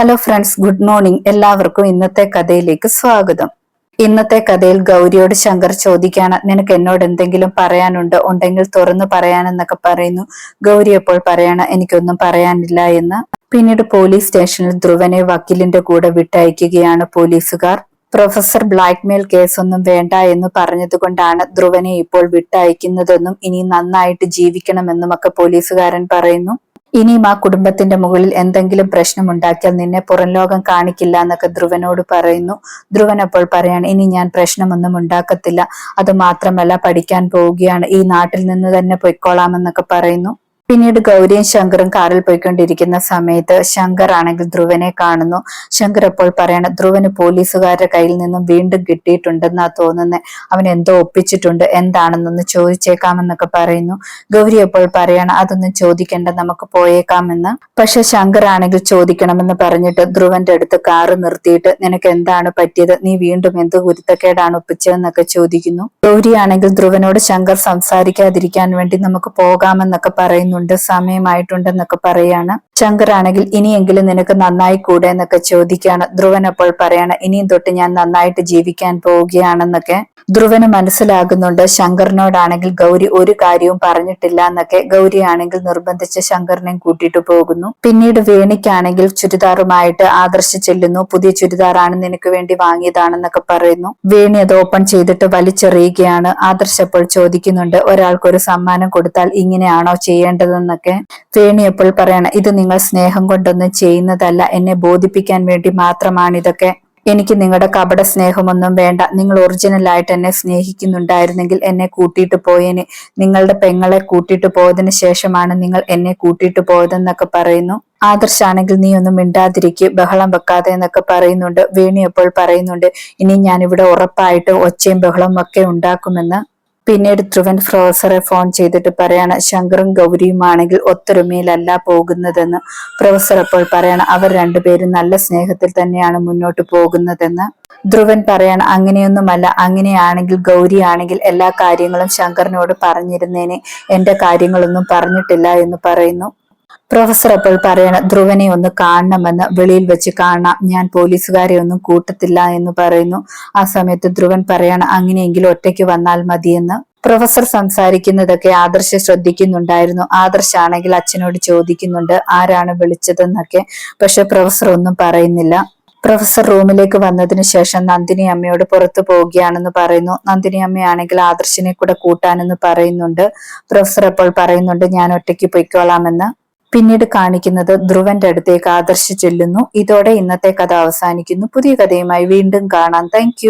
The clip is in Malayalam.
ഹലോ ഫ്രണ്ട്സ് ഗുഡ് മോർണിംഗ് എല്ലാവർക്കും ഇന്നത്തെ കഥയിലേക്ക് സ്വാഗതം. ഇന്നത്തെ കഥയിൽ ഗൗരിയോട് ശങ്കർ ചോദിക്കാണ് നിനക്ക് എന്നോട് എന്തെങ്കിലും പറയാനുണ്ട്? ഉണ്ടെങ്കിൽ തുറന്നു പറയാനെന്നൊക്കെ പറയുന്നു. ഗൗരി എപ്പോൾ പറയാണ് എനിക്കൊന്നും പറയാനില്ല എന്ന്. പിന്നീട് പോലീസ് സ്റ്റേഷനിൽ ധ്രുവനെ വക്കീലിന്റെ കൂടെ വിട്ടയക്കുകയാണ് പോലീസുകാർ. പ്രൊഫസർ ബ്ലാക്ക്മെയിൽ കേസൊന്നും വേണ്ട എന്ന് പറഞ്ഞതുകൊണ്ടാണ് ധ്രുവനെ ഇപ്പോൾ വിട്ടയക്കുന്നതെന്നും ഇനി നന്നായിട്ട് ജീവിക്കണമെന്നും ഒക്കെ പോലീസുകാരൻ പറയുന്നു. ഇനിയും ആ കുടുംബത്തിന്റെ മുകളിൽ എന്തെങ്കിലും പ്രശ്നമുണ്ടാക്കിയാൽ നിന്നെ പുറം ലോകം കാണിക്കില്ല എന്നൊക്കെ ധ്രുവനോട് പറയുന്നു. ധ്രുവൻ അപ്പോൾ പറയാണ് ഇനി ഞാൻ പ്രശ്നമൊന്നും ഉണ്ടാക്കത്തില്ല. അത് മാത്രമല്ല പഠിക്കാൻ പോവുകയാണ്. ഈ നാട്ടിൽ നിന്ന് തന്നെ പൊയ്ക്കോളാമെന്നൊക്കെ പറയുന്നു. പിന്നീട് ഗൗരിയും ശങ്കറും കാറിൽ പോയിക്കൊണ്ടിരിക്കുന്ന സമയത്ത് ശങ്കർ ആണെങ്കിൽ ധ്രുവനെ കാണുന്നു. ശങ്കർ അപ്പോൾ പറയണം ധ്രുവന് പോലീസുകാരുടെ കയ്യിൽ നിന്നും വീണ്ടും കിട്ടിയിട്ടുണ്ടെന്നാ തോന്നുന്നത് അവൻ എന്തോ ഒപ്പിച്ചിട്ടുണ്ട് എന്താണെന്നൊന്ന് ചോദിച്ചേക്കാമെന്നൊക്കെ പറയുന്നു. ഗൗരി അപ്പോൾ പറയണം അതൊന്നും ചോദിക്കേണ്ട നമുക്ക് പോയേക്കാമെന്ന്. പക്ഷെ ശങ്കർ ആണെങ്കിൽ ചോദിക്കണമെന്ന് പറഞ്ഞിട്ട് ധ്രുവന്റെ അടുത്ത് കാറ് നിർത്തിയിട്ട് നിനക്ക് എന്താണ് പറ്റിയത്? നീ വീണ്ടും എന്ത് ഗുരുത്തക്കേടാണ് ഒപ്പിച്ചതെന്നൊക്കെ ചോദിക്കുന്നു. ഗൗരി ആണെങ്കിൽ ധ്രുവനോട് ശങ്കർ സംസാരിക്കാതിരിക്കാൻ വേണ്ടി നമുക്ക് പോകാമെന്നൊക്കെ പറയുന്നു ഉണ്ട് സമയമായിട്ടുണ്ടെന്നൊക്കെ പറയാണ്. ശങ്കറാണെങ്കിൽ ഇനിയെങ്കിലും നിനക്ക് നന്നായി കൂടെ എന്നൊക്കെ ചോദിക്കുകയാണ് ധ്രുവൻ അപ്പോൾ പറയാണ് ഇനിയും തൊട്ട് ഞാൻ നന്നായിട്ട് ജീവിക്കാൻ പോവുകയാണെന്നൊക്കെ. ധ്രുവന് മനസ്സിലാകുന്നുണ്ട് ശങ്കറിനോടാണെങ്കിൽ ഗൗരി ഒരു കാര്യവും പറഞ്ഞിട്ടില്ല എന്നൊക്കെ ഗൗരി ആണെങ്കിൽ നിർബന്ധിച്ച് ശങ്കറിനെയും കൂട്ടിയിട്ട് പോകുന്നു. പിന്നീട് വേണിക്കാണെങ്കിൽ ചുരിദാറുമായിട്ട് ആദർശ ചെല്ലുന്നു. പുതിയ ചുരിദാറാണ് നിനക്ക് വേണ്ടി വാങ്ങിയതാണെന്നൊക്കെ പറയുന്നു. വേണി അത് ഓപ്പൺ ചെയ്തിട്ട് വലിച്ചെറിയുകയാണ്. ആദർശ് അപ്പോൾ ചോദിക്കുന്നുണ്ട് ഒരാൾക്ക് ഒരു സമ്മാനം കൊടുത്താൽ ഇങ്ങനെയാണോ ചെയ്യേണ്ടതെന്നൊക്കെ വേണി അപ്പോൾ പറയണം. ഇത് നിങ്ങൾ സ്നേഹം കൊണ്ടൊന്നും ചെയ്യുന്നതല്ല. എന്നെ ബോധിപ്പിക്കാൻ വേണ്ടി മാത്രമാണ് ഇതൊക്കെ എനിക്ക് നിങ്ങളുടെ കപട സ്നേഹമൊന്നും വേണ്ട. നിങ്ങൾ ഒറിജിനൽ ആയിട്ട് എന്നെ സ്നേഹിക്കുന്നുണ്ടായിരുന്നെങ്കിൽ എന്നെ കൂട്ടിയിട്ട് പോയേനെ. നിങ്ങളുടെ പെങ്ങളെ കൂട്ടിയിട്ട് പോയതിന് ശേഷമാണ് നിങ്ങൾ എന്നെ കൂട്ടിയിട്ട് പോയതെന്നൊക്കെ പറയുന്നു. ആദർശാണെങ്കിൽ നീ ഒന്നും മിണ്ടാതിരിക്കുക ബഹളം വെക്കാതെ എന്നൊക്കെ പറയുന്നുണ്ട്. വേണിയപ്പോൾ പറയുന്നുണ്ട് ഇനി ഞാനിവിടെ ഉറപ്പായിട്ട് ഒച്ചയും ബഹളം ഒക്കെ ഉണ്ടാക്കുമെന്ന്. പിന്നീട് ധ്രുവൻ പ്രൊഫസറെ ഫോൺ ചെയ്തിട്ട് പറയാണ് ശങ്കറും ഗൗരിയുമാണെങ്കിൽ ഒത്തൊരുമയിലല്ല പോകുന്നതെന്ന്. പ്രൊഫസർ അപ്പോൾ പറയണം അവർ രണ്ടുപേരും നല്ല സ്നേഹത്തിൽ തന്നെയാണ് മുന്നോട്ട് പോകുന്നതെന്ന്. ധ്രുവൻ പറയാണ് അങ്ങനെയൊന്നുമല്ല അങ്ങനെയാണെങ്കിൽ ഗൗരിയാണെങ്കിൽ എല്ലാ കാര്യങ്ങളും ശങ്കറിനോട് പറഞ്ഞിരുന്നേനെ. എന്റെ കാര്യങ്ങളൊന്നും പറഞ്ഞിട്ടില്ല എന്ന് പറയുന്നു. പ്രൊഫസർ അപ്പോൾ പറയണം ധ്രുവനെ ഒന്ന് കാണണമെന്ന് വെളിയിൽ വെച്ച് കാണാം. ഞാൻ പോലീസുകാരെ ഒന്നും കൂട്ടത്തില്ല എന്ന് പറയുന്നു. ആ സമയത്ത് ധ്രുവൻ പറയണം അങ്ങനെയെങ്കിൽ ഒറ്റയ്ക്ക് വന്നാൽ മതിയെന്ന്. പ്രൊഫസർ സംസാരിക്കുന്നതൊക്കെ ആദർശ ശ്രദ്ധിക്കുന്നുണ്ടായിരുന്നു. ആദർശാണെങ്കിൽ അച്ഛനോട് ചോദിക്കുന്നുണ്ട് ആരാണ് വിളിച്ചതെന്നൊക്കെ. പക്ഷെ പ്രൊഫസർ ഒന്നും പറയുന്നില്ല. പ്രൊഫസർ റൂമിലേക്ക് വന്നതിന് ശേഷം നന്ദിനി അമ്മയോട് പുറത്തു പോവുകയാണെന്ന് പറയുന്നു. നന്ദിനി അമ്മയാണെങ്കിൽ ആദർശിനെ കൂടെ കൂട്ടാനെന്ന് പറയുന്നുണ്ട്. പ്രൊഫസർ അപ്പോൾ പറയുന്നുണ്ട് ഞാൻ ഒറ്റയ്ക്ക് പൊയ്ക്കോളാമെന്ന്. പിന്നീട് കാണിക്കുന്നത് ധ്രുവന്റെ അടുത്തേക്ക് ആദർശ് ചെല്ലുന്നു. ഇതോടെ ഇന്നത്തെ കഥ അവസാനിക്കുന്നു. പുതിയ കഥയുമായി വീണ്ടും കാണാം. താങ്ക്